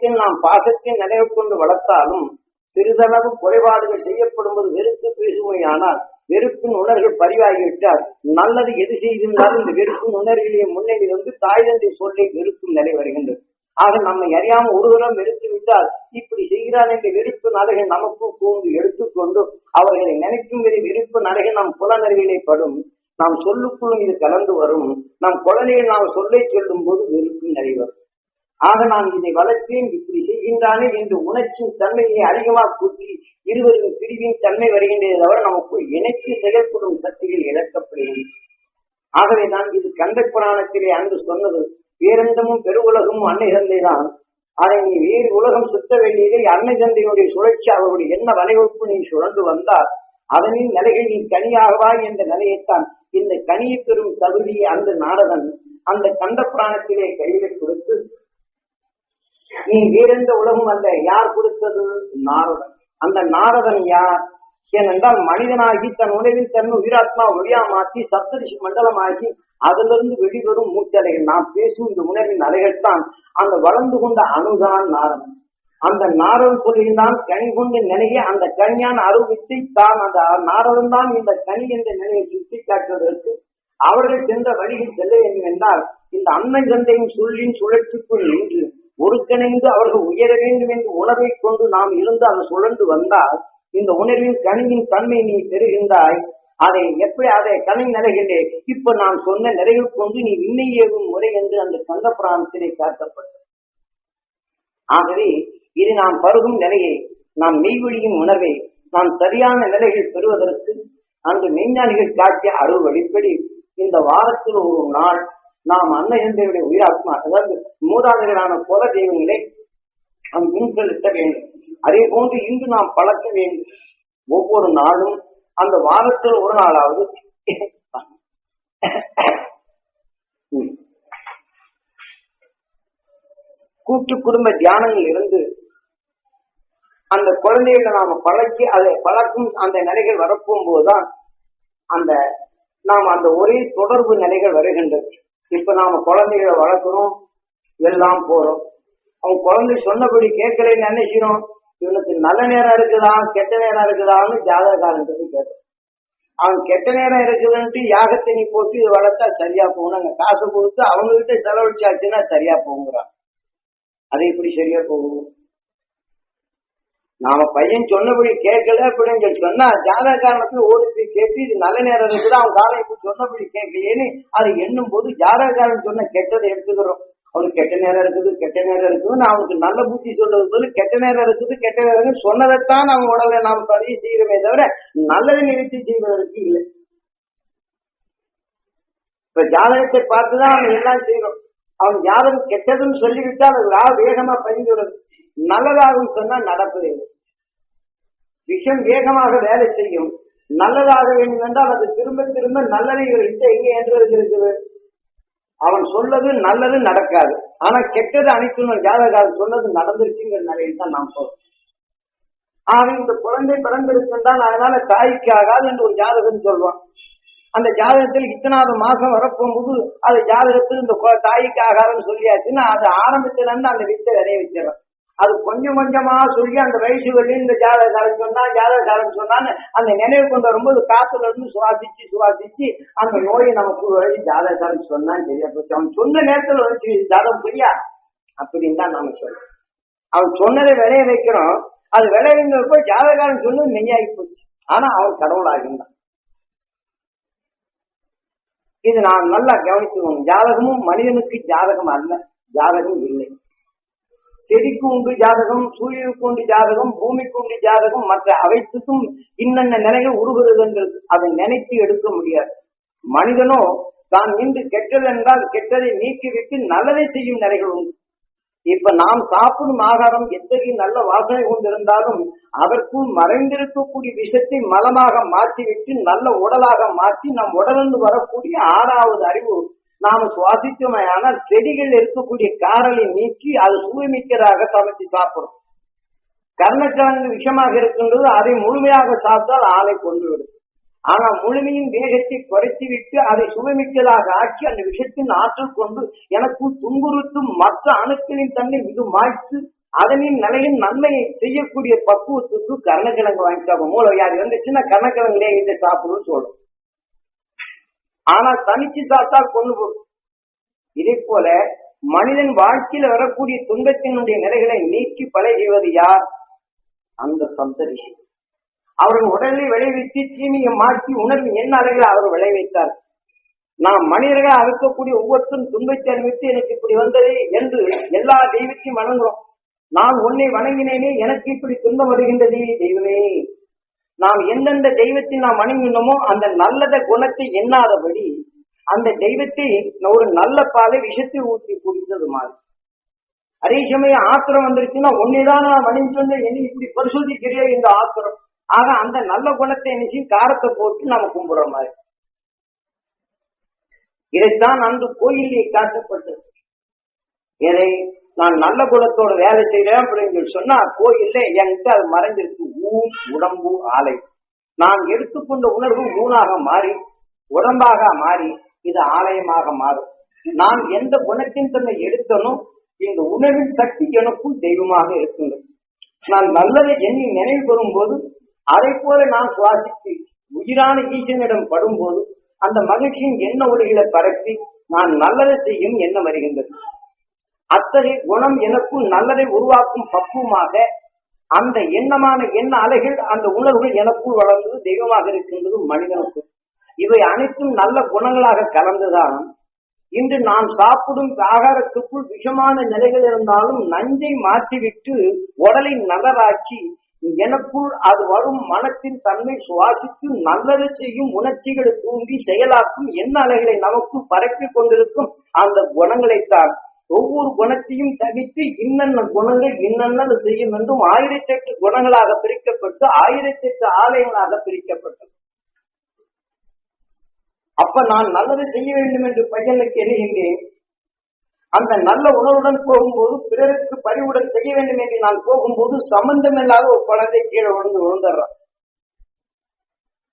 விஷயத்தில் நாம் பாசத்தின் நினைவு கொண்டு வளர்த்தாலும் சிறிதளவு குறைபாடுகள் செய்யப்படும் போது வெறுப்பு பேசுமையானால் வெறுப்பின் உணர்வு பதிவாகிவிட்டால் நல்லது எது செய்திருந்தாலும் இந்த வெறுப்பின் உணர்விலேயே முன்னணி வந்து தாய் தந்தை சொல்லை வெறுக்கும் நிலை வருகின்றது. ஆக நம்மை அறியாம ஒரு தரம் வெறுத்து விட்டால் இப்படி செய்கிறான் என்ற வெறுப்பு நலகை நமக்கு கூர்ந்து எடுத்துக்கொண்டு அவர்களை நினைக்கும் வரை வெறுப்பு நலகை நம் புலனறிவிலே படும். நாம் சொல்லுக்குள்ளும் இது கலந்து வரும். நம் குழந்தைகள் நாம் சொல்லை சொல்லும் போது வெறுப்பு நிறைவரும் ஆக நான் இதை வளர்க்கிறேன் இப்படி செய்கின்றானே என்று உணர்ச்சியின் தன்மையை அதிகமாக கூட்டி இருவரின் பிரிவின் தன்மை வருகின்றதை தவிர நமக்குள் இணைத்து செயல்படும் சக்திகள் இழக்கப்படுகிறது ஆகவே தான் இது கந்த புராணத்திலே அன்று சொன்னது பேரந்தமும் பெருவுலகமும் அன்னை தந்தை தான் அதை நீ வேறு உலகம் சுத்த வேண்டியதை அன்னை தந்தையுடைய சுழற்சி அவருடைய என்ன வலைவகுப்பு நீ சுழந்து வந்தால் அதனின் நிலைகள் நீ கனியாகவா என்ற நிலையைத்தான் இந்த கனியை பெறும் தகுதியை அந்த நாரதன் அந்த கந்த புராணத்திலே கையில் கொடுத்து நீ வேறெந்த உலகம் அல்ல. யார் கொடுத்தது? நாரதன். அந்த நாரதன் யார்? ஏனென்றால் மனிதனாகி தன் உணவில் தன் உயிராத்மா ஒளியா மாற்றி சப்தரிஷி மண்டலமாகி அதிலிருந்து வெளிவரும் மூச்சலைகள். நாம் பேசும் இந்த உணர்வின் அலைகள் தான். அந்த வளர்ந்து கொண்ட அணுதான் நாரதன். அந்த நாரதன் சொல்லியிருந்தான் கனி கொண்டு நினைய அந்த கனியான அருவித்தை தான் அந்த நாரதன் தான் இந்த கனி என்ற நிலையை சுட்டி காட்டுவதற்கு அவர்கள் சென்ற வழியில் செல்ல வேண்டும் என்றால் இந்த அன்னை தந்தையின் சொல்லின் சுழற்சிக்குள் நின்று ஒருங்கிணைந்து அவர்கள் உயர வேண்டும் என்று உணர்வை கொண்டு நாம் இருந்து அதை சுழன்று வந்தால் இந்த உணர்வின் கனியின் தன்மை நீ பெறுகின்றாய். அதை எப்படி அதை கனி நிலைகளே இப்ப நான் சொன்ன நிலைகள் கொண்டு நீ விண்ணை ஏகும் முறை என்று அந்த கந்த புராணத்திலே காட்டப்பட்டது. ஆகவே இது நாம் பருகும் நிலையை நாம் மெய்வழியின் உணர்வை நாம் சரியான நிலைகள் பெறுவதற்கு அந்த மெய்ஞானிகள் காட்டிய அருள் இந்த வாரத்தில் ஒரு நாள் நாம் அன்னையந்தையுடைய உயிராத்மா அதாவது மூதாதையரான போல தெய்வங்களை நாம் முன் செலுத்த வேண்டும். அதே போன்று இன்று நாம் பழக்க வேண்டும். ஒவ்வொரு நாளும் அந்த வாரத்தில் ஒரு நாளாவது கூட்டு குடும்ப தியானங்கள் இருந்து அந்த குழந்தைகளை நாம பழக்கி அதை பழக்கும் அந்த நிலைகள் வரப்போகும்போதுதான் அந்த நாம் அந்த ஒரே தொடர்பு நிலைகள் வருகின்றது. இப்ப நாம குழந்தைகளை வளர்க்கிறோம் எல்லாம் போறோம். அவன் குழந்தை சொன்னபடி கேட்கலன்னு நினைச்சிரும் இவனுக்கு நல்ல நேரம் இருக்குதா கெட்ட நேரம் இருக்குதான்னு ஜாதகாரன்ட்டு கேட்கும் அவன் கெட்ட நேரம் இருக்குதுன்ட்டு யாகத்தை நீ போட்டு இது வளர்த்தா சரியா போகணும் அங்க காசு கொடுத்து அவங்க கிட்ட செலவழிச்சாச்சுன்னா சரியா போகுங்கிறான். அது எப்படி சரியா போகும்? நாம பையன் சொன்னபடி கேட்கல அப்படின்னு சொல்லி சொன்னா ஜாதக காரணத்துல ஓடி போய் கேட்டு இது நல்ல நேரம் இருக்குது அவன் காலம் இப்படி சொன்னபடி கேட்கலையேன்னு அதை எண்ணும் போது ஜாதகாரன் சொன்ன கெட்டதை எடுத்துக்கிறோம். அவனுக்கு கெட்ட நேரம் இருக்குது கெட்ட நேரம் இருக்குதுன்னு அவனுக்கு நல்ல புத்தி சொல்றது போது கெட்ட நேரம் இருக்குது கெட்ட நேரம் சொன்னதைத்தான் அவன் உடலை நாம் பதிவு செய்யறமே தவிர நல்லதை நிறுத்தி செய்வதற்கு இல்லை. இப்ப ஜாதகத்தை பார்த்துதான் அவன் எல்லாம் செய்யறோம் அவன் ஜாதகம் கெட்டதுன்னு சொல்லிவிட்டால் அது வேகமா பதிந்துவிடுது நல்லதாகும் சொன்னா நடப்பதில்லை விஷம் வேகமாக வேலை செய்யும். நல்லதாக வேண்டும் என்றால் அது திரும்ப திரும்ப நல்லதை இவர்கிட்ட எங்கே என்று இருக்குது? அவன் சொன்னது நல்லது நடக்காது. ஆனா கெட்டது அனைத்து ஜாதகால் சொன்னது நடந்துருச்சுங்கிற நிலையில் தான் நாம் சொல்றேன் ஆக இந்த குழந்தை பிறந்திருக்கின்றான் அதனால தாய்க்கு ஆகாது என்று ஒரு ஜாதகம் சொல்வான். அந்த ஜாதகத்தில் இத்தனாவது மாசம் வரப்போகும்போது அது ஜாதகத்தில் இந்த தாய்க்கு ஆகாதுன்னு சொல்லியாச்சுன்னா அது ஆரம்பத்திலிருந்து அந்த வித்தை விளைய வச்சிடறான். அது கொஞ்சம் கொஞ்சமா சொல்லி அந்த வயசுகளில் இந்த ஜாதகாரம் சொன்னா ஜாதகாரம் சொன்னான்னு அந்த நினைவு கொண்டு வரும்போது காத்துல இருந்து சுவாசிச்சு சுவாசிச்சு அந்த நோயை நமக்கு வழி ஜாதகாரம் சொன்னான்னு சரியா போச்சு. அவன் சொன்ன நேரத்துல வச்சு ஜாதகம் புரியா? அப்படின்னு தான் நாம சொல்றோம். அவன் சொன்னதை விளைய வைக்கிறோம். அது விளைவிங்கிறப்போ ஜாதகாரம் சொன்னது மெய்யாகி போச்சு. ஆனா அவன் கடவுளாகின்றான். இது நான் நல்லா கவனிச்சுக்கணும் ஜாதகமும் மனிதனுக்கு ஜாதகம் அல்ல. ஜாதகம் இல்லை. செடிக்கு உண்டு ஜாதகம் சூரியனுக்கு உண்டு ஜாதகம் பூமிக்கு உண்டு ஜாதகம் மற்ற அவைத்துக்கும் இன்னென்ன நிலைகள் என்று அதை நினைத்து எடுக்க முடியாது. மனிதனோ தான் இன்று கெட்டது என்றால் கெட்டதை நீக்கிவிட்டு நல்லதை செய்யும் நிலைகள் உண்டு. இப்ப நாம் சாப்பிடும் ஆகாரம் எத்தகைய நல்ல வாசனை கொண்டிருந்தாலும் அதற்குள் மறைந்திருக்கக்கூடிய விஷத்தை மலமாக மாற்றிவிட்டு நல்ல உடலாக மாற்றி நம் உடலிருந்து வரக்கூடிய ஆறாவது அறிவு நாம் சுவாசித்தோமையானால் செடிகள் இருக்கக்கூடிய காரலை நீக்கி அது சுவைமிக்கதாக சமைச்சு சாப்பிடும் கர்ணக்கிழங்கு விஷமாக இருக்கின்றது அதை முழுமையாக சாப்பிட்டால் ஆளை கொண்டுவிடும் ஆனா முழுமையின் வேகத்தை குறைத்து விட்டு அதை சுவைமிக்கதாக ஆக்கி அந்த விஷத்தின் ஆற்றல் கொண்டு எனக்கு துன்புறுத்தும் மற்ற அணுக்களின் தன்னை இது மாய்த்து அதனின் நிலையின் நன்மையை செய்யக்கூடிய பக்குவத்துக்கு கர்ணக்கிழங்கு வாங்கி சாப்பிடும் மூளை வியாதி வந்துச்சுன்னா கர்ணக்கிழங்குலேயே இதை சாப்பிடுன்னு சொல்றோம். ஆனா தனிச்சு சாத்தா கொண்டு போகும். இதே போல மனிதன் வாழ்க்கையில் வரக்கூடிய துன்பத்தினுடைய நிலைகளை நீக்கி பழகிவது யார்? அந்த சப்த ரிஷி. அவர்கள் உடலை விளைவித்து தீமையை மாற்றி உணர்வு என்ன அலைகளை அவர் விளைவித்தார். நாம் மனிதர்கள் அறுக்கக்கூடிய ஒவ்வொருத்தரும் துன்பத்தை அனுபவித்து எனக்கு இப்படி வந்தது என்று எல்லா தெய்வத்தையும் வணங்குறோம். நான் உன்னை வணங்கினேனே எனக்கு இப்படி துன்பம் வருகின்றது தெய்வமே. நாம் எந்தெந்த தெய்வத்தை நாம் அணுகினோமோ அந்த நல்லத குணத்தை எண்ணாதபடி அந்த தெய்வத்தை ஒரு நல்ல பாலை விஷத்தை ஊற்றி குடித்தது மாதிரி. அதே சமயம் ஆத்திரம் வந்துருச்சுன்னா உன்னைதான் நான் வணங்கிட்டு என்ன இப்படி பரிசோதிக்கிறே இந்த ஆத்திரம். ஆக அந்த நல்ல குணத்தை நினைச்சு காரத்தை போட்டு நாம கும்பிடுற மாதிரி. இதைத்தான் அந்த கோயிலே காட்டப்பட்டது. இதை நான் நல்ல குணத்தோட வேலை செய்யறேன் அப்படின்னு சொல்லி சொன்னா கோயில்ல என்கிட்ட அது மறைஞ்சிருக்கு. ஊ உடம்பு ஆலை. நான் எடுத்துக்கொண்ட உணர்வு ஊனாக மாறி உடம்பாக மாறி இது ஆலயமாக மாறும். நான் எந்த குணத்தின் தன்னை எடுத்தனோ இந்த உணர்வின் சக்தி எனக்கும் தெய்வமாக இருக்கின்றது நான் நல்லதை எண்ணி நினைவு பெறும்போது அதை போல நான் சுவாசித்து உயிரான ஈசனிடம் படும்போது அந்த மகிழ்ச்சியின் என்ன ஒளிகளை பரப்பி நான் நல்லதை செய்யும் எண்ணம் வருகின்றது. அத்தகைய குணம் எனக்கும் நல்லதை உருவாக்கும் பக்குவமாக அந்த எண்ணமான எண்ண அலைகள் அந்த உணர்வுகள் எனக்குள் வளர்ந்தது தெய்வமாக இருக்கின்றது மனிதனுக்கு. இவை அனைத்தும் நல்ல குணங்களாக கலந்துதான் இன்று நாம் சாப்பிடும் ஆகாரத்துக்குள் விஷமான நிலைகள் இருந்தாலும் நஞ்சை மாற்றிவிட்டு உடலை நல்லதாக்கி எனக்குள் அது வரும் மனத்தின் தன்மை சுவாசித்து நல்லது செய்யும் உணர்ச்சிகளை தூண்டி செயலாக்கும் எண்ண அலைகளை நமக்கு பரப்பி கொண்டிருக்கும் அந்த குணங்களைத்தான் ஒவ்வொரு குணத்தையும் தவித்து இன்னென்ன குணங்கள் இன்னென்ன செய்யும் என்றும் ஆயிரத்தி எட்டு குணங்களாக பிரிக்கப்பட்டு ஆயிரத்தி எட்டு ஆலயங்களாக பிரிக்கப்பட்டது. அப்ப நான் நல்லது செய்ய வேண்டும் என்று பையனுக்கு எண்ணுகின்றேன். அந்த நல்ல உணர்வுடன் போகும்போது பிறருக்கு பணிவுடன் செய்ய வேண்டும் என்று நான் போகும்போது சம்பந்தமில்லாத ஒரு குழந்தை கீழே விழுந்து விழுந்துடுறான்.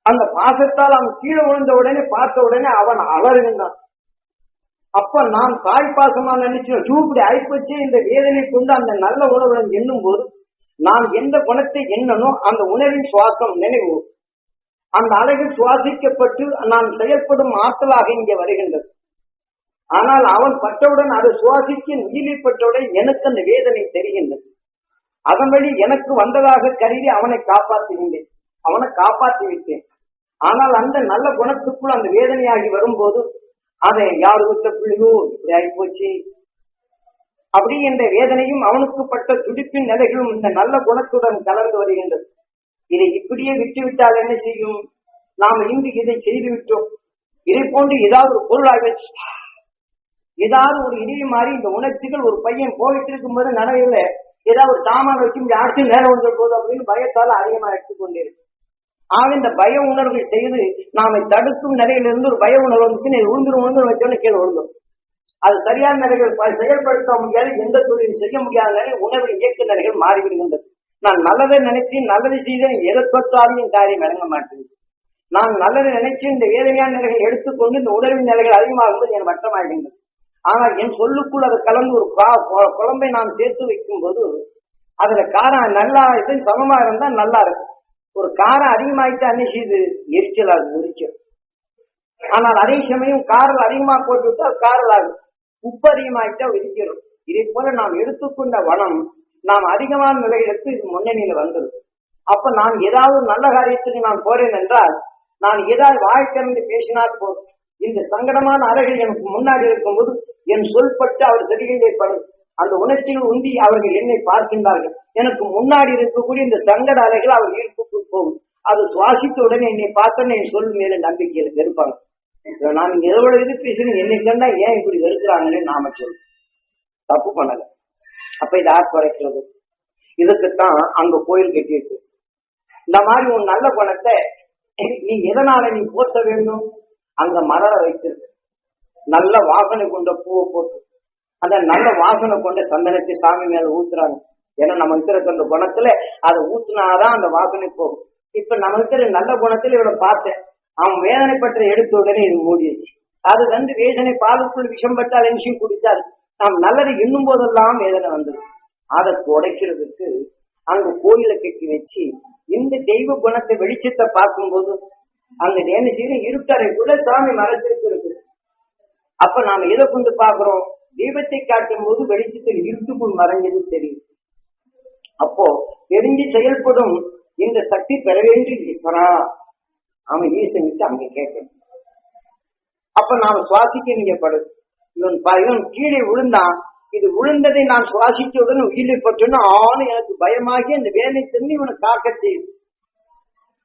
அந்த பாசத்தால் அவன் கீழே விழுந்த உடனே பார்த்த உடனே அவன் அலறுகின்றான் அப்ப நான் தாய்ப்பாசமா பாசமா நினைச்சு இப்படி ஆயிப்போச்சு இந்த வேதனை கொண்டு அந்த நல்ல உணவுடன் எண்ணும் போது நான் எந்த குணத்தை எண்ணனோ அந்த உணவின் சுவாசம் நினைவு. அந்த அலைகள் சுவாசிக்கப்பட்டு நான் செயல்படும் ஆற்றலாக இங்கே வருகின்றது. ஆனால் அவன் பட்டவுடன் அதை சுவாசிக்க உயிரில் பட்டவுடன் எனக்கு அந்த வேதனை தெரிகின்றது. அதன் வழி எனக்கு வந்ததாக கருதி அவனை காப்பாற்றுகின்றேன். அவனை காப்பாற்றி விட்டேன் ஆனால் அந்த நல்ல குணத்துக்குள் அந்த வேதனையாகி வரும்போது அதை யாரு விட்ட பிள்ளையோ இப்படி ஆகி போச்சு அப்படி என்ற வேதனையும் அவனுக்கு பட்ட துடிப்பின் நிலைகளும் இந்த நல்ல குணத்துடன் கலந்து வருகின்றது. இதை இப்படியே விட்டுவிட்டால் என்ன செய்யும்? நாம் இன்று இதை செய்து விட்டோம் இதை போன்று ஏதாவது ஒரு பொருளாக ஏதாவது ஒரு இதே மாறி இந்த உணர்ச்சிகள் ஒரு பையன் போயிட்டு இருக்கும் போது நனவையில ஏதாவது ஒரு சாமான் வைக்கும் யாருக்கும் நேரம் வந்து போதும் அப்படின்னு பயத்தால அதிகமா எடுத்துக்கொண்டிருக்கு ஆக இந்த பய உணர்வை செய்து நாம தடுக்கும் நிலையிலிருந்து ஒரு பய உணர்வு வந்துச்சுன்னு உழுந்துரும் உழுந்துரும் வச்சோன்னு கீழே விழுந்துரும். அது சரியான நிலைகள் செயல்படுத்த முடியாது எந்த தொழிலும் செய்ய முடியாத நிலை உணவு இயக்க நிலைகள் மாறிவிடுகின்றது. நான் நல்லதை நினைச்சு நல்லது செய்தேன் எதை தொற்றாலும் என் காரியம் இறங்க மாட்டேங்குது. நான் நல்லதை நினைச்சு இந்த வேதனையான நிலைகளை எடுத்துக்கொண்டு இந்த உணர்வின் நிலைகள் அதிகமாகும்போது என் வட்டமாகின்றது. ஆனால் என் சொல்லுக்குள் அதை கலந்து ஒரு குழம்பை நான் சேர்த்து வைக்கும் போது அதுல காரம் நல்லா இது சமமா இருந்தா நல்லா இருக்கும். ஒரு காரம் அதிகமாயிட்டு அன்னைக்கு எரிச்சல் ஆகும் எரிச்சல். ஆனால் அதே சமயம் காரல் அதிகமாக போட்டு விட்டால் காரல் ஆகும் உப்பு அதிகமாயிட்டா எரிக்கிறோம் இதே போல நாம் எடுத்துக்கொண்ட வனம் நாம் அதிகமான நிலைகளுக்கு இது முன்னணியில வந்துடும் அப்ப நான் ஏதாவது நல்ல காரியத்துக்கு நான் போறேன் என்றால் நான் ஏதாவது வாழ்க்கை பேசினால் போதும். இந்த சங்கடமான அறைகள் எனக்கு முன்னாடி இருக்கும்போது என் சொல்பட்டு அவர் சரிகளை படும். அந்த உணர்ச்சியில் உந்தி அவர்கள் என்னை பார்க்கின்றார்கள். எனக்கு முன்னாடி இருக்கக்கூடிய இந்த சங்கட அலைகள் அவர் ஈர்ப்புக்கு போகும். அது சுவாசித்த உடனே என்னை பார்த்தோன்னே என் மேல நம்பிக்கையில வெறுப்பாங்க நான் எவ்வளவு இது பேசுறேன் என்னை கண்டா ஏன் இப்படி வெறுக்கிறாங்கன்னு நாம சொல்லு தப்பு பண்ணல. அப்ப இது யார் குறைக்கிறது? இதுக்குத்தான் அங்க கோயில் கட்டி வச்சு இந்த மாதிரி உன் நல்ல பணத்தை நீ எதனால நீ போத்த வேண்டும்? அங்க மலரை வைத்திருக்கு. நல்ல வாசனை கொண்ட பூவை போட்டு அந்த நல்ல வாசனை கொண்ட சந்தனத்தை சாமி மேல ஊத்துறாங்க. ஏன்னா நம்ம இருக்கிற அந்த குணத்துல அதை ஊத்துனாதான் அந்த வாசனை போகும். இப்ப நம்ம இருக்கிற நல்ல குணத்துல இவளை பார்த்தேன். அவன் வேதனை பற்ற எடுத்த உடனே இது மூடிடுச்சு. அது வந்து வேதனை பாலுக்குள் விஷம் பட்டால் விஷயம் குடிச்சால்? நாம் நல்லது எண்ணும் போதெல்லாம் வேதனை வந்தது அதை துடைக்கிறதுக்கு அங்க கோயிலை கட்டி வச்சு இந்த தெய்வ குணத்தை வெளிச்சத்தை பார்க்கும்போது அங்க என்ன செய்யணும் இருட்டறைக்குள்ள சாமி மறைச்சிருக்கு அப்ப நாம எதை கொண்டு பாக்குறோம் தீபத்தை காட்டும் போது வெளிச்சத்தில் இருட்டுக்குள் மறைஞ்சது தெரியும் அப்போ தெரிஞ்சு செயல்படும் இந்த சக்தி பெற வேண்டும் ஈஸ்வரா அவன் ஈசனுக்கு அங்க கேட்கணும். அப்ப நாம சுவாசிக்க நீங்க படு இவன் ப- இவன் கீழே விழுந்தான் இது விழுந்ததை நான் சுவாசித்தவுடன் உயிரை பட்டுன்னு ஆணு எனக்கு பயமாகி அந்த வேலை தெரிந்து இவனை காக்க செய்யும்.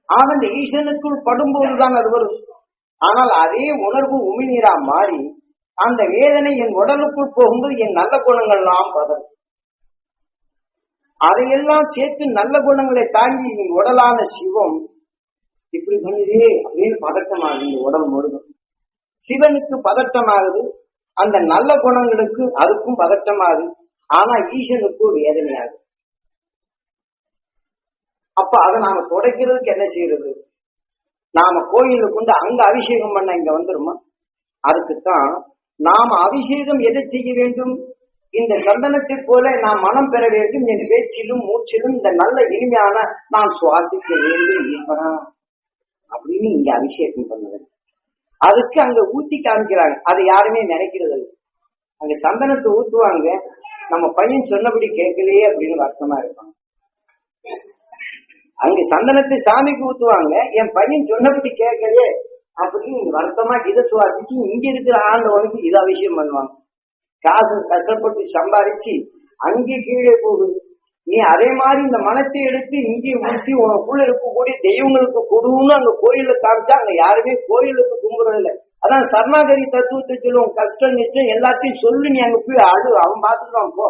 ஆனா அந்த ஈசனுக்குள் படும்போதுதான் அது வரும். ஆனால் அதே உணர்வு உமிழ்நீரா மாறி அந்த வேதனை என் உடலுக்குள் போகும்போது என் நல்ல குணங்கள்லாம் பதறும். அதையெல்லாம் சேர்த்து நல்ல குணங்களை தாங்கி நீ உடலான சிவம் இப்படி பண்ணுதே அப்படின்னு பதட்டமாகுது இந்த உடல் முழுதும் சிவனுக்கு பதட்டமாகுது அந்த நல்ல குணங்களுக்கு அதுக்கும் பதட்டமாகுது ஆனா ஈசனுக்கு வேதனையாகுது. அப்ப அதை நாம துடைக்கிறதுக்கு என்ன செய்யறது? நாம கோயிலுக்கு கொண்டு அங்க அபிஷேகம் பண்ண இங்க வந்துருமா? அதுக்குத்தான் நாம் அபிஷேகம் எதை செய்ய வேண்டும்? இந்த சந்தனத்தை போல நாம் மனம் பெற வேண்டும். என் பேச்சிலும் மூச்சிலும் இந்த நல்ல இனிமையான நான் சுவாசிக்க வேண்டும் ஈஸ்வரா அப்படின்னு இங்க அபிஷேகம் பண்ணுது. அதுக்கு அங்க ஊத்தி காமிக்கிறாங்க. அதை யாருமே நினைக்கிறது இல்லை. அங்க சந்தனத்தை ஊத்துவாங்க. நம்ம பையன் சொன்னபடி கேட்கலையே அப்படின்னு அர்த்தமா இருப்பாங்க அங்க சந்தனத்தை சாமிக்கு ஊத்துவாங்க. என் பையன் சொன்னபடி கேட்கலையே அப்படின்னு வருத்தமா இதை சுவாசிச்சு இங்க இருக்கிற ஆண்டவனுக்கு இதை விஷயம் பண்ணுவாங்க. காசு கஷ்டப்பட்டு சம்பாதிச்சு அங்கே கீழே போகுது நீ அதே மாதிரி இந்த மனத்தை எடுத்து இங்கே ஊற்றி உனக்குள்ள இருக்கக்கூடிய தெய்வங்களுக்கு கொடுன்னு அங்க கோயில்ல காமிச்சா அங்க யாருமே கோயிலுக்கு கும்பிடுறது இல்லை அதான் சர்ணாகரி தத்துவத்தை சொல்லுவோம் கஷ்டம் நிச்சயம் எல்லாத்தையும் சொல்லு நீ அங்க போய் அழு அவன் பாத்துக்கான் போ.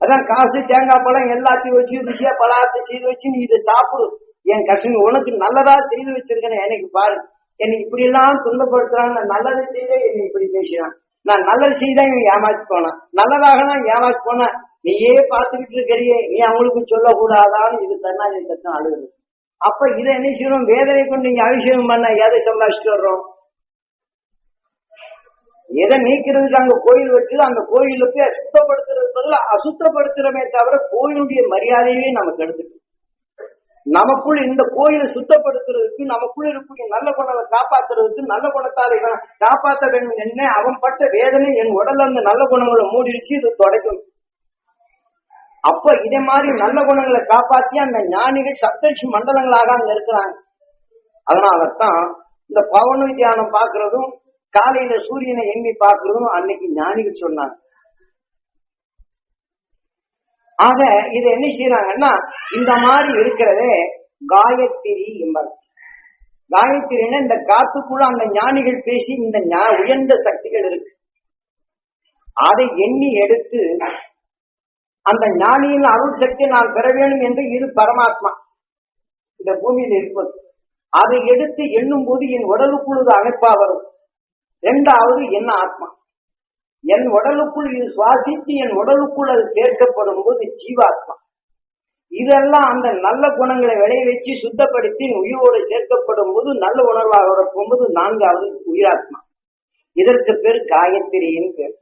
அதான் காசு தேங்காய் பழம் எல்லாத்தையும் வச்சு ருசியா பழத்தை செய்து வச்சு நீ இதை சாப்பிடு. என் கஷ்டம் உனக்கு நல்லதா செய்து வச்சிருக்கேன் எனக்கு பாரு. என்னை இப்படி எல்லாம் துன்பப்படுத்துறான். நான் நல்லதை செய்த என்னை இப்படி பேசினான் நான் நல்லது செய்தா இவன் ஏமாத்தி போனான். நல்லதாக நான் ஏமாத்தி போனேன். நீயே பார்த்துக்கிட்டு இருக்கிறியே. நீ அவங்களுக்கு சொல்லக்கூடாதான்னு இது சரணாதி தத்துவம் அழுகுது. அப்ப இதை என்ன செய்யணும் வேதனை கொண்டு நீங்க அபிஷேகம் பண்ண எதை சம்பாதிச்சுட்டு வர்றோம்? எதை நீக்கிறதுக்கு அங்க கோயில் வச்சு அந்த கோயிலுக்கு அசுத்தப்படுத்துறது பதில் அசுத்தப்படுத்துறமே தவிர கோயிலுடைய மரியாதையே நமக்கு எடுத்துக்கணும் நமக்குள் இந்த கோயிலை சுத்தப்படுத்துறதுக்கு நமக்குள் இருக்கக்கூடிய நல்ல குணத்தை காப்பாத்துறதுக்கு நல்ல குணத்தால் காப்பாற்ற வேண்டும் என்ன அவன் பட்ட வேதனை என் உடல்ல அந்த நல்ல குணங்களை மூடிடுச்சு இது தொடக்கும். அப்ப இதே மாதிரி நல்ல குணங்களை காப்பாத்தி அந்த ஞானிகள் சப்தட்சி மண்டலங்களாக அங்க இருக்கிறாங்க. அதனாலதான் இந்த பவன தியானம் பாக்குறதும் காலையில சூரியனை எண்ணி பாக்குறதும் அன்னைக்கு ஞானிகள் சொன்னாங்க. ஆக இது என்ன செய்யறாங்கன்னா இந்த மாதிரி இருக்கிறதே காயத்திரி என்பது காயத்திரின்னா இந்த காத்துக்குள்ள அந்த ஞானிகள் பேசி இந்த உயர்ந்த சக்திகள் இருக்கு. அதை எண்ணி எடுத்து அந்த ஞானியின் அருள் சக்தியை நான் பெற வேண்டும் என்று இது பரமாத்மா. இந்த பூமியில் இருப்பது. அதை எடுத்து எண்ணும் போது என் உடலுக்குள்ளது அமைப்பா வரும். இரண்டாவது என்ன ஆத்மா? என் உடலுக்குள் இது சுவாசித்து என் உடலுக்குள் அது சேர்க்கப்படும் போது ஜீவாத்மா. இதெல்லாம் அந்த நல்ல குணங்களை விளைய வச்சு சுத்தப்படுத்தி உயிரோடு சேர்க்கப்படும் போது நல்ல உணர்வாக போகும்போது நான்காவது உயிராத்மா. இதற்கு பேர் காயத்திரியின் பேர்.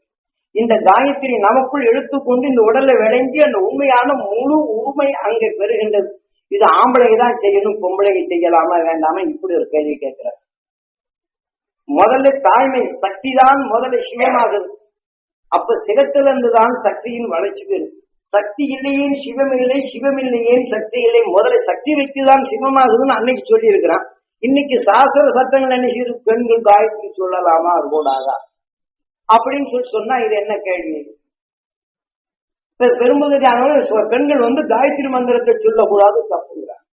இந்த காயத்ரி நமக்குள் எடுத்துக்கொண்டு இந்த உடலை விளைஞ்சி அந்த உண்மையான முழு உரிமை அங்கே பெறுகின்றது. இது ஆம்பளை தான் செய்யணும் பொம்பளை செய்யலாமா வேண்டாமா இப்படி ஒரு கேள்வி கேட்கிறார். முதல்ல தாய்மை சக்தி தான் முதல்ல சிவமாகுது அப்ப சிவத்திலிருந்து இருந்துதான் சக்தியின் வளர்ச்சி பெறும். சக்தி இல்லையே சிவம் இல்லை சிவம் இல்லையே சக்தி இல்லை. முதல்ல சக்தி வைத்துதான் சிவமாகுதுன்னு அன்னைக்கு சொல்லி இருக்கிறான் இன்னைக்கு சாஸ்திர சட்டங்கள் என்ன செய்து பெண்கள் காயத்ரி சொல்லலாமா? அது கூடாதா அப்படின்னு சொல்லி சொன்னா இது என்ன கேள்வி? பெரும்பகுதியானவர்கள் பெண்கள் வந்து காயத்ரி மந்திரத்தை சொல்லக்கூடாது தப்புங்கிறார்.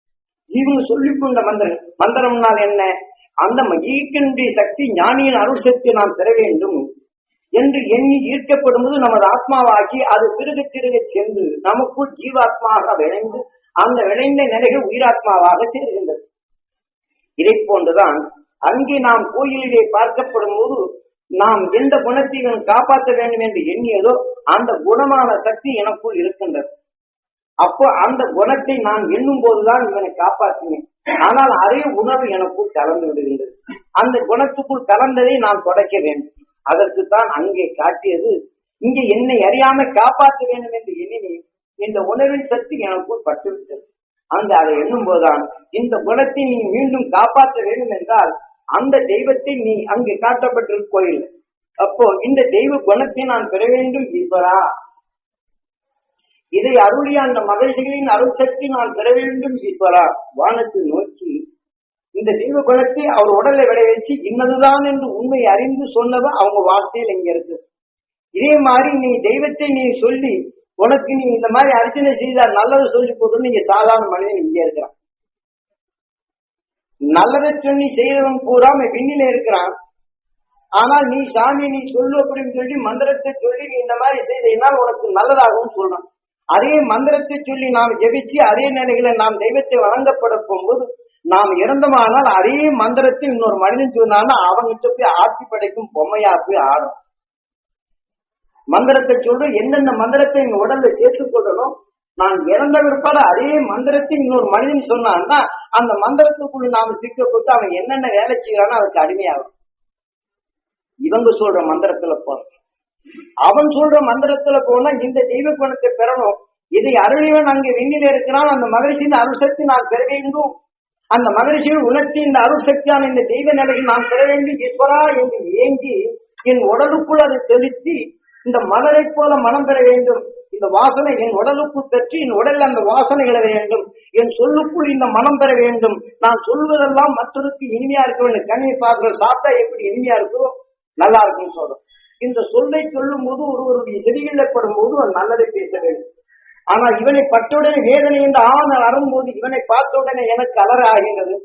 இவங்க சொல்லிக் கொண்ட மந்திரம் மந்திரம்னால் என்ன? அந்த ஈக்கனுடைய சக்தி ஞானியின் அருள் சக்தி நாம் பெற வேண்டும். என்று எண்ணி ஈர்க்கப்படும் போது நமது ஆத்மாவாக்கி அது சிறுக சிறுக சென்று நமக்குள் ஜீவாத்மாக விளைந்து அந்த விளைந்த நிலைகள் உயிராத்மாவாக சேர்கின்றது. இதை போன்றுதான் அங்கே நாம் கோயிலிலே பார்க்கப்படும் போது நாம் எந்த குணத்தை இவன் காப்பாற்ற வேண்டும் என்று எண்ணியதோ அந்த குணமான சக்தி எனக்குள் இருக்கின்றது. அப்போ அந்த குணத்தை நான் எண்ணும் போதுதான் இவனை காப்பாற்றினேன். ஆனால் அதே உணர்வு எனக்குள் கலந்து விடுகின்றது. அந்த குணத்துக்குள் கலந்ததை நான் தொடக்க வேண்டும். அதற்குத்தான் அங்கே காட்டியது இங்கே என்னை அறியாம காப்பாற்ற வேண்டும் என்று எண்ணினேன். இந்த உணர்வின் சக்தி எனக்குள் பட்டுவிட்டது. அந்த அதை எண்ணும் போதுதான் இந்த குணத்தை நீ மீண்டும் காப்பாற்ற வேண்டும் என்றால் அந்த தெய்வத்தை நீ அங்கு காட்டப்பட்டிருக்க கோயில். அப்போ இந்த தெய்வ குணத்தை நான் பெற வேண்டும் ஈஸ்வரா. இதை அருளிய அந்த மகிழ்ச்சிகளின் அருள் சக்தி நான் பெற வேண்டும் ஈஸ்வரா. வானத்தை நோக்கி இந்த தெய்வ குலத்தை அவர் உடலை விட வச்சு இன்னதுதான் என்று உண்மை அறிந்து சொன்னது அவங்க வார்த்தையில் இங்க இருக்கு. இதே மாதிரி நீ தெய்வத்தை நீ சொல்லி உனக்கு நீ இந்த மாதிரி அர்ச்சனை செய்தா நல்லது சொல்லி போட்டு நீங்க சாதாரண மனிதன் இங்க இருக்கிறான். நல்லதை சொல்லி செய்தவன் பூராம விண்ணில இருக்கிறான். ஆனால் நீ சாமி நீ சொல்லு அப்படின்னு சொல்லி மந்திரத்தை சொல்லி நீ இந்த மாதிரி செய்தீங்கன்னா உனக்கு நல்லதாகவும் சொல்றான். அதே மந்திரத்தை சொல்லி நாம் ஜெபிச்சு அதே நிலையில நாம் தெய்வத்தை வழங்கப்பட போகும்போது நாம் இறந்தமானால் அதே மந்திரத்தை இன்னொரு மனிதன் சொன்னான்னா அவங்கிட்ட போய் ஆட்சி படைக்கும் பொம்மையா போய் ஆடும். மந்திரத்தை சொல்ற என்னென்ன மந்திரத்தை எங்க உடல்ல சேர்த்துக் கொள்ளணும்? நான் இறந்த பிற்பாடு அதே மந்திரத்தை இன்னொரு மனிதன் சொன்னான்னா அந்த மந்திரத்துக்குள்ள நாம சிக்க கொடுத்து அவன் என்னென்ன வேலை செய்யறானோ அதுக்கு அடிமையாகும். இவங்க சொல்ற மந்திரத்துல போறோம். அவன் சொல்ற மந்திரத்துல போனா இந்த தெய்வ குணத்தை பெறணும். இதை அருளிவன் அங்கே விண்ணில இருக்கிறான் அந்த மகிழ்ச்சியின் அருள் சக்தி நான் பெறுவேன் அந்த மகிழ்ச்சியில் உணர்த்தி இந்த அருள் சக்தியான இந்த தெய்வ நிலையில் நான் பெற வேண்டும் ஈஸ்வரா என்று ஏங்கி என் உடலுக்குள் அதை செலுத்தி இந்த மலரை போல மனம் பெற வேண்டும். இந்த வாசனை என் உடலுக்குள் பெற்று என் உடலில் அந்த வாசனை எழ வேண்டும். என் சொல்லுக்குள் இந்த மனம் பெற வேண்டும். நான் சொல்வதெல்லாம் மற்றவருக்கு இனிமையா இருக்க வேண்டும் கண்ணியை பார்க்கிற சாப்பிட்டா எப்படி இனிமையா இருக்கோ நல்லா இருக்கும்னு சொல்றோம். இந்த சொல்லை சொல்லும் போது ஒருவருடைய செடிகளில் படும் போது நல்லதை பேச வேண்டும். ஆனால் இவனை பட்டவுடனே வேதனை என்று ஆனால் அறும்போது இவனை பார்த்த உடனே எனக்கு அலற ஆகின்றது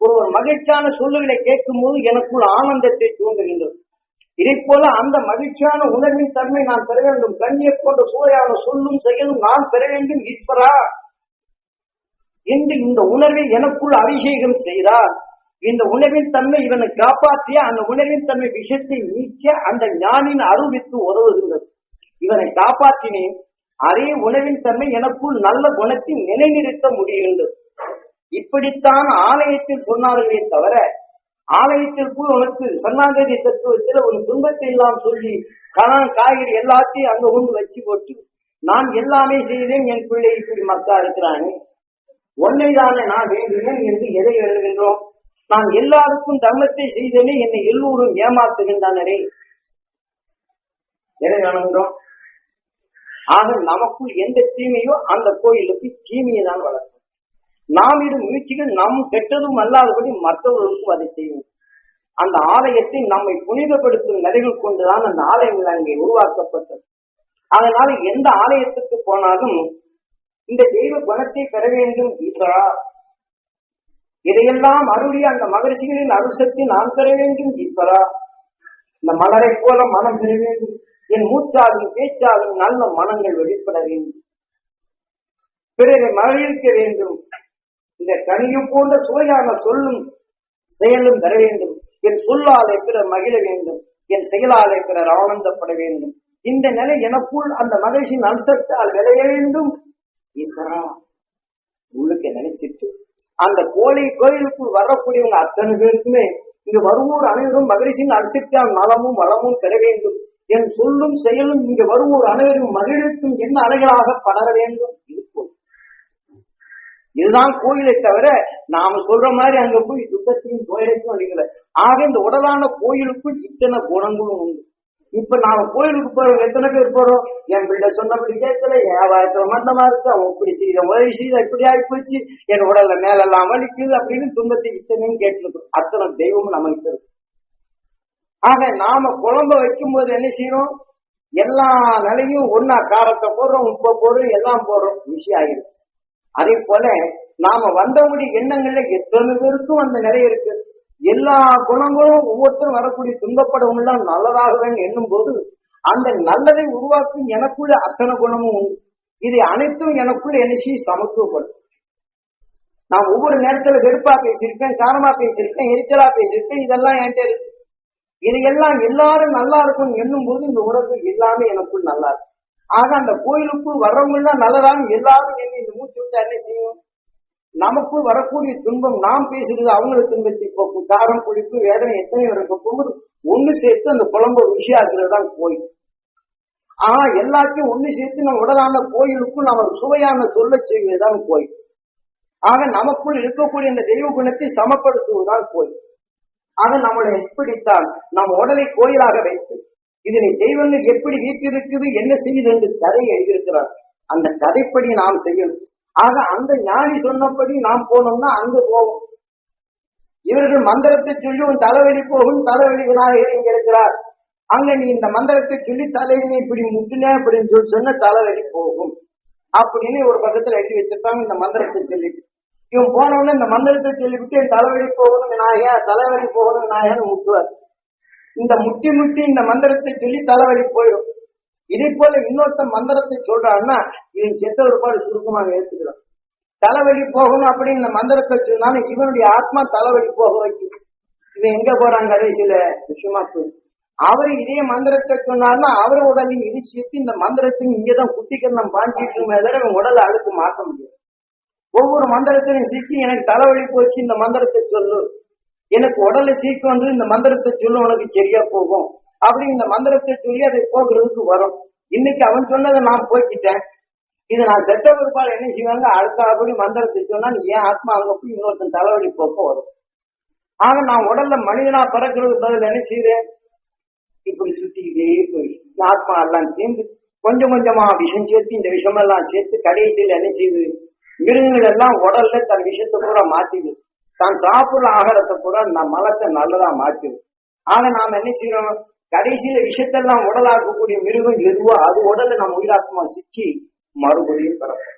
ஒருவர் மகிழ்ச்சியான சூழ்நிலை கேட்கும் போது எனக்குள் ஆனந்தத்தை தூண்டுகின்றது. இதை போல அந்த மகிழ்ச்சியான உணர்வின் தன்மை நான் பெற வேண்டும். கண்ணியை போன்ற சூழையான சொல்லும் செயலும் நான் பெற வேண்டும் ஈஸ்வரா. என்று இந்த உணர்வை எனக்குள் அபிஷேகம் செய்தார் இந்த உணர்வின் தன்மை இவனை காப்பாற்றிய அந்த உணர்வின் தன்மை விஷயத்தை நீக்க அந்த ஞானின் அருவித்து உதவுகின்றது. இவனை காப்பாற்றினேன். அதே உணவின் தன்மை எனக்குள் நல்ல குணத்தை நிலைநிறுத்த முடிகின்றது இப்படித்தான் ஆலயத்தில் சொன்னார்களே தவிர ஆலயத்தில் போய் உனக்கு சன்னாகதி தத்துவத்தில் ஒரு துன்பத்தை எல்லாம் சொல்லி கணம் காய்கறி எல்லாத்தையும் அங்க கொண்டு வச்சு போட்டு நான் எல்லாமே செய்தேன் என் பிள்ளை இப்படி மக்கா இருக்கிறானே. ஒன்னைதானே நான் வேண்டுகிறேன் என்று எதை எழுதுகின்றோம்? நான் எல்லாருக்கும் தர்மத்தை செய்தேனே என்னை எல்லோரும் ஏமாத்துகின்றனரே. எதை வணங்குகிறோம் ஆக நமக்குள் எந்த தீமையோ அந்த கோயிலுக்கு தீமையை தான் வளர்க்கும். நாம் இடும் முயற்சிகள் நம் கெட்டதும் அல்லாதபடி மற்றவர்களுக்கும் அதை செய்யும். அந்த ஆலயத்தை நம்மை புனிதப்படுத்தும் நிலைகள் கொண்டுதான் அந்த ஆலயங்கள் அங்கே உருவாக்கப்பட்டது. அதனால எந்த ஆலயத்துக்கு போனாலும் இந்த தெய்வ குணத்தை பெற வேண்டும் ஈஸ்வரா. இதையெல்லாம் அருளி அந்த மகரிஷிகளின் அருள் சக்தி நான் பெற வேண்டும் ஈஸ்வரா. இந்த மலரை போல மனம் பெற வேண்டும். என் மூச்சாலும் பேச்சாலும் நல்ல மனங்கள் வெளிப்பட வேண்டும். பிறரை மகிழ்விக்க வேண்டும். இந்த கனியும் போன்ற சுவையான சொல்லும் செயலும் பெற வேண்டும். என் சொல்லாலே பிறர் மகிழ வேண்டும். என் செயலாலே பிறர் ஆனந்தப்பட வேண்டும். இந்த நிலை எனக்குள் அந்த மகிழ்ச்சியின் அம்சத்தால் விளைய வேண்டும். ஈஸ்வரா நினைச்சிட்டு அந்த கோழி கோயிலுக்குள் வரக்கூடியவங்க அத்தனை பேருக்குமே இங்கு வருவோர் அனைவரும் மகிழ்ச்சியின் அரிசித்தால் நலமும் வளமும் பெற வேண்டும். என் சொல்லும் செயலும் இங்கு வருவோர் அனைவரும் மகிழ்த்தும் என்ன அலைகளாக படர வேண்டும்? இது இதுதான் கோயிலை தவிர நாம சொல்ற மாதிரி அங்க போய் துக்கத்தையும் துயரத்தையும் அடிக்கல ஆக இந்த உடலான கோயிலுக்குள் இத்தனை குணங்களும் உண்டு. இப்ப நாம கோயிலுக்கு போறோம் எத்தனை பேர் போறோம்? என் பிள்ளை சொன்னபடி கேட்கல என் வாழ்க்கை மந்தமா இருக்கு அவன் இப்படி செய்த உதவி செய்த இப்படி ஆகி போச்சு என் உடல்ல மேலெல்லாம் வலிக்குது அப்படின்னு துன்பத்தை இத்தனையும் கேட்டிருக்கோம் அத்தனை தெய்வமும் நமக்கு இருக்கு. ஆக நாம குழம்ப வைக்கும் போது என்ன செய்யறோம் எல்லா நிலையும் ஒன்னா காரத்தை போடுறோம் உப்பை போடுறோம் எல்லாம் போடுறோம் விஷயம் ஆகிடும். அதே போல நாம வந்தவங்களுடைய எண்ணங்கள்ல எத்தனை பேருக்கும் அந்த நிலை இருக்கு. எல்லா குணங்களும் ஒவ்வொருத்தரும் வரக்கூடிய துன்பப்படவங்களாம் நல்லதாகவே எண்ணும் போது அந்த நல்லதை உருவாக்கும் எனக்குள்ள அத்தனை குணமும் உண்டு. இது அனைத்தும் எனக்குள்ள என்ன சமத்துவப்படும். நான் ஒவ்வொரு நேரத்துல வெறுப்பா பேசியிருக்கேன் காரமா பேசியிருக்கேன் எரிச்சலா பேசியிருக்கேன் இதெல்லாம் என்கிட்ட இருக்கு. இதையெல்லாம் எல்லாரும் நல்லா இருக்கும் என்னும் போது இந்த உணர்வு எல்லாமே எனக்குள் நல்லா இருக்கும் ஆக அந்த கோயிலுக்குள் வர்றவங்க எல்லாம் நல்லதான்னு எல்லாரும் என்ன இந்த மூச்சு விட்டா என்ன செய்யும்? நமக்குள் வரக்கூடிய துன்பம் நாம் பேசுறது அவங்களுக்கு துன்பத்தை போக்கும். காரம் குழிப்பு வேதனை எத்தனை இருக்க. போகுது ஒண்ணு சேர்த்து அந்த குழம்பு இருக்கிறது தான் கோயில். ஆனா எல்லாத்தையும் ஒண்ணு சேர்த்து நம்ம உடலான கோயிலுக்கும் நம்ம சுவையான சொல்ல செய்வதுதான் கோயில். ஆக நமக்குள் இருக்கக்கூடிய இந்த தெய்வ குணத்தை சமப்படுத்துவதுதான் கோயில். ஆனா நம்மளை எப்படித்தான் நம் உடலை கோயிலாக வைத்து இதனை தெய்வங்கள் எப்படி வீட்டிருக்குது என்ன செய்யுது என்று கதை எழுதியிருக்கிறார். அந்த கதைப்படி நாம் செய்யணும். ஆக அந்த ஞானி சொன்னபடி நாம் போனோம்னா அங்க போவோம். இவர்கள் மந்திரத்தை சொல்லி உன் தலைவலி போகும் தலைவலி விநாயகர் இங்க இருக்கிறார் அங்க நீ இந்த மந்திரத்தை சொல்லி தலைவலி இப்படி முட்டுனே அப்படின்னு சொல்லி சொன்ன தலைவலி போகும். அப்படின்னு ஒரு பக்கத்துல எழுதி வச்சிருப்பாங்க இந்த மந்திரத்தை சொல்லி இவன் போன உடனே இந்த மந்திரத்தை சொல்லிவிட்டு என் தலைவலி போகணும் விநாயகா தலைவலி போகணும் விநாயகன்னு முட்டுவார். இந்த முட்டி முட்டி இந்த மந்திரத்தை சொல்லி தலைவலி போயிடும். இதே போல இன்னொருத்த மந்திரத்தை சொல்றான்னா இவன் செத்த ஒரு பாடு சுருக்கமாக ஏற்றுக்கிறோம் தலைவலி போகணும் அப்படின்னு இந்த மந்திரத்தை சொன்னாலும் இவனுடைய ஆத்மா தலைவலி போக வைக்கும். இவன் எங்க போறான் கடைசியில? விஷயமா போயிடும் அவரு இதே மந்திரத்தை சொன்னார்னா அவர் உடலின் இடிச்சு இந்த மந்திரத்தையும் இங்கதான் குட்டிக்கரணம் பாஞ்சிட்டு தவிர உடலை அழுக்கு மாற்ற முடியாது. ஒவ்வொரு மந்திரத்திலையும் சிக்கி எனக்கு தலைவலி போச்சு இந்த மந்திரத்தை சொல்லு. எனக்கு உடலை சீக்கு வந்து இந்த மந்திரத்தை சொல்லு உனக்கு சரியா போகும். அப்படி இந்த மந்திரத்தை சொல்லி அதை போக்குறதுக்கு வரும். இன்னைக்கு அவன் சொன்னதை நான் போய்க்கிட்டேன் இது நான் செத்த பிற்பாடு என்ன செய்வாங்க? அடுத்தபடி மந்திரத்தை சொன்னா ஏன் ஆத்மா அங்க போய் இன்னொருத்தன் தலைவலி போக்க வரும்? ஆக நான் உடல்ல மனிதனா பிறக்கிறது பதில் என்ன செய்யறேன் இப்படி சுத்திக்கிட்டே போய். இந்த ஆத்மா எல்லாம் சேர்ந்து கொஞ்சம் கொஞ்சமா விஷம் சேர்த்து இந்த விஷமெல்லாம் சேர்த்து கடைசியில் என்ன செய்யுது மிருகங்கள் எல்லாம் உடல்ல தன் விஷயத்தை பூரா மாத்திது. தான் சாப்பிடுற ஆகாரத்தை பூரா நான் மலத்தை நல்லதா மாத்துது. ஆக நாம் என்ன செய்யறோம் கடைசியில விஷயத்தெல்லாம் உடலாக்கக்கூடிய மிருகம் எதுவோ அது உடல்ல நம்ம உயிராத்மா சிக்கி மறுபடியும் பிறப்போம்